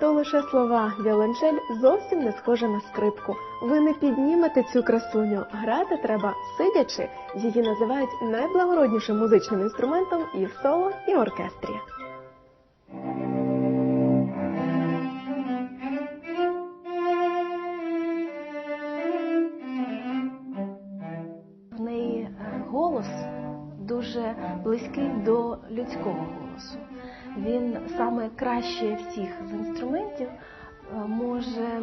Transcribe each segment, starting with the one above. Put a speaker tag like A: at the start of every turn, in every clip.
A: То лише слова віолончель зовсім не схожа на скрипку. Ви не піднімете цю красуню. Грати треба сидячи. Її називають найблагороднішим музичним інструментом і в соло, і в оркестрі.
B: В неї е, голос дуже близький до людського голосу. Він саме краще всіх з інструментів е, може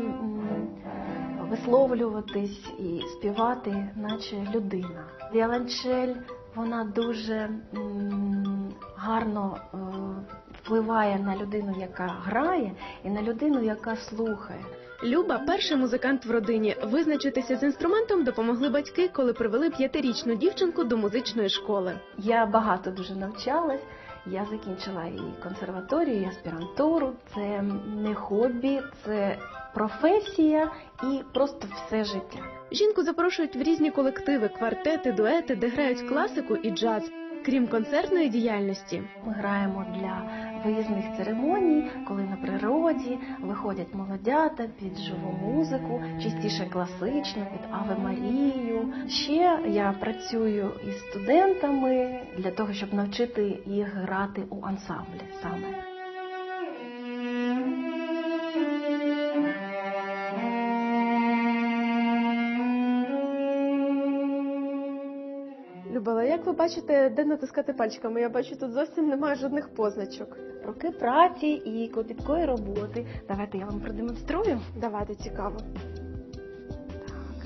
B: висловлюватись і співати, наче людина. Віолончель вона дуже гарно е, впливає на людину, яка грає, і на людину, яка слухає.
A: Люба перший музикант в родині. Визначитися з інструментом допомогли батьки, коли привели п'ятирічну дівчинку до музичної школи.
B: Я багато дуже навчалась. Я закінчила і консерваторію, і аспірантуру. Це не хобі, це професія і просто все життя.
A: Жінку запрошують в різні колективи, квартети, дуети, де грають класику і джаз. Крім концертної діяльності,
B: Ми граємо для виїзних церемоній, коли на природі виходять молодята під живу музику, частіше класичну, під Аве Марію. Ще я працюю із студентами для того, щоб навчити їх грати у ансамблі саме.
A: Любила, як ви бачите, де натискати пальчиками? Я бачу, тут зовсім немає жодних позначок.
B: Роки праці і копіткої роботи. Давайте я вам продемонструю.
A: Давайте цікаво. Так.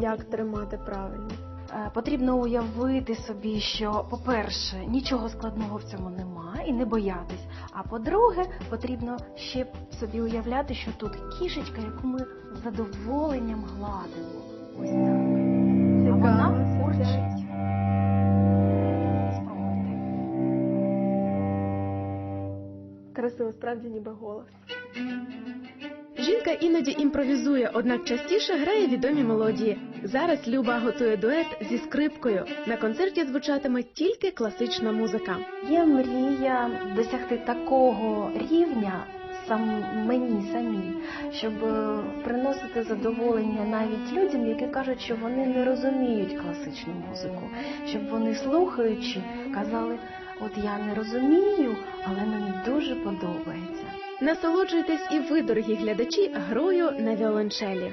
A: Як тримати правильно?
B: Е, Потрібно уявити собі, що, по-перше, нічого складного в цьому немає і не боятись. А по-друге, потрібно ще собі уявляти, що тут кішечка, яку ми з задоволенням гладимо. Ось так. Вона урчить. Спробуйте.
A: Красиво, справді ніби голос. Жінка іноді імпровізує, однак частіше грає відомі мелодії. Зараз Люба готує дует зі скрипкою. На концерті звучатиме тільки класична музика.
B: Є мрія досягти такого рівня сам мені самій, щоб е, приносити задоволення навіть людям, які кажуть, що вони не розуміють класичну музику, щоб вони слухаючи казали, от я не розумію, але мені дуже подобається.
A: Насолоджуйтесь і ви, дорогі глядачі, грою на віолончелі.